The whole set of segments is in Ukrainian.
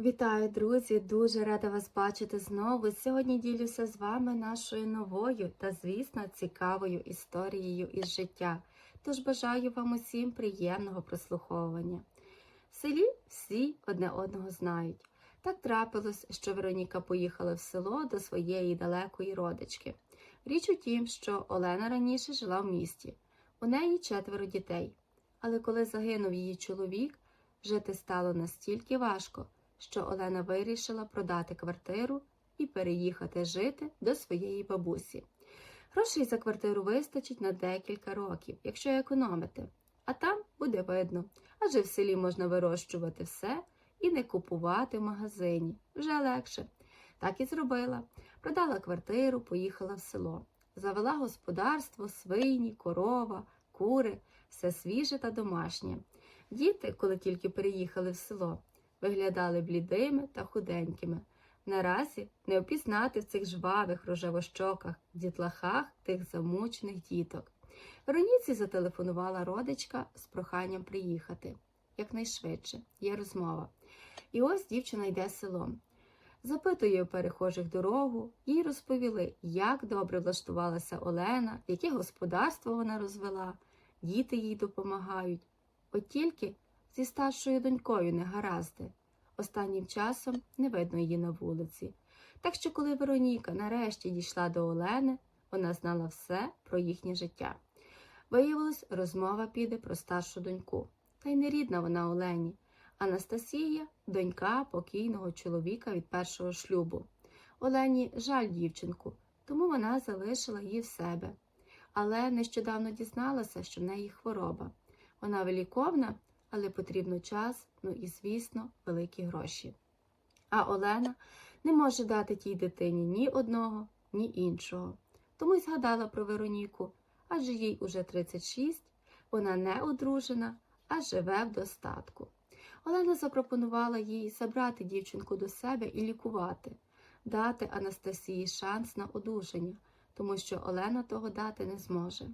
Вітаю, друзі! Дуже рада вас бачити знову. Сьогодні ділюся з вами нашою новою та, звісно, цікавою історією із життя. Тож бажаю вам усім приємного прослуховування. В селі всі одне одного знають. Так трапилось, що Вероніка поїхала в село до своєї далекої родички. Річ у тім, що Олена раніше жила в місті. У неї четверо дітей. Але коли загинув її чоловік, жити стало настільки важко що Олена вирішила продати квартиру і переїхати жити до своєї бабусі. Грошей за квартиру вистачить на декілька років, якщо економити, а там буде видно, адже в селі можна вирощувати все і не купувати в магазині. Вже легше. Так і зробила. Продала квартиру, поїхала в село. Завела господарство, свині, корова, кури, все свіже та домашнє. Діти, коли тільки переїхали в село, виглядали блідими та худенькими. Наразі не впізнати в цих жвавих рожевощоках, дітлахах тих замучених діток. Вероніці зателефонувала родичка з проханням приїхати. Якнайшвидше є розмова. І ось дівчина йде селом. Запитує у перехожих дорогу, їй розповіли, як добре влаштувалася Олена, яке господарство вона розвела, діти їй допомагають. От тільки зі старшою донькою не гаразди. Останнім часом не видно її на вулиці. Так що, коли Вероніка нарешті дійшла до Олени, вона знала все про їхнє життя. Виявилось, розмова піде про старшу доньку. Та й не рідна вона Олені. Анастасія донька покійного чоловіка від першого шлюбу. Олені жаль дівчинку, тому вона залишила її в себе. Але нещодавно дізналася, що в неї хвороба. Вона виліковна, але потрібно час, ну і, звісно, великі гроші. А Олена не може дати тій дитині ні одного, ні іншого. Тому й згадала про Вероніку, адже їй уже 36, вона не одружена, а живе в достатку. Олена запропонувала їй забрати дівчинку до себе і лікувати, дати Анастасії шанс на одужання, тому що Олена того дати не зможе.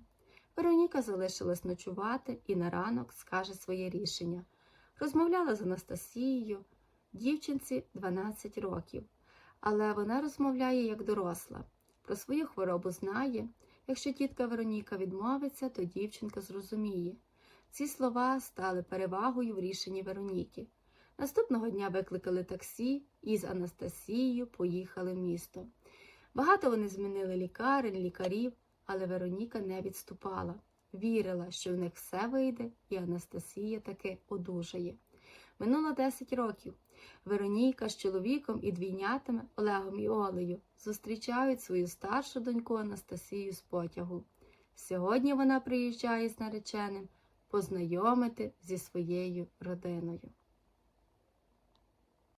Вероніка залишилась ночувати і на ранок скаже своє рішення. Розмовляла з Анастасією, дівчинці 12 років, але вона розмовляє як доросла. Про свою хворобу знає. Якщо тітка Вероніка відмовиться, то дівчинка зрозуміє. Ці слова стали перевагою в рішенні Вероніки. Наступного дня викликали таксі і з Анастасією поїхали в місто. Багато вони змінили лікарень, лікарів, але Вероніка не відступала, вірила, що в них все вийде, і Анастасія таки одужає. Минуло 10 років. Вероніка з чоловіком і двійнятами Олегом і Олею зустрічають свою старшу доньку Анастасію з потягу. Сьогодні вона приїжджає з нареченим познайомити зі своєю родиною.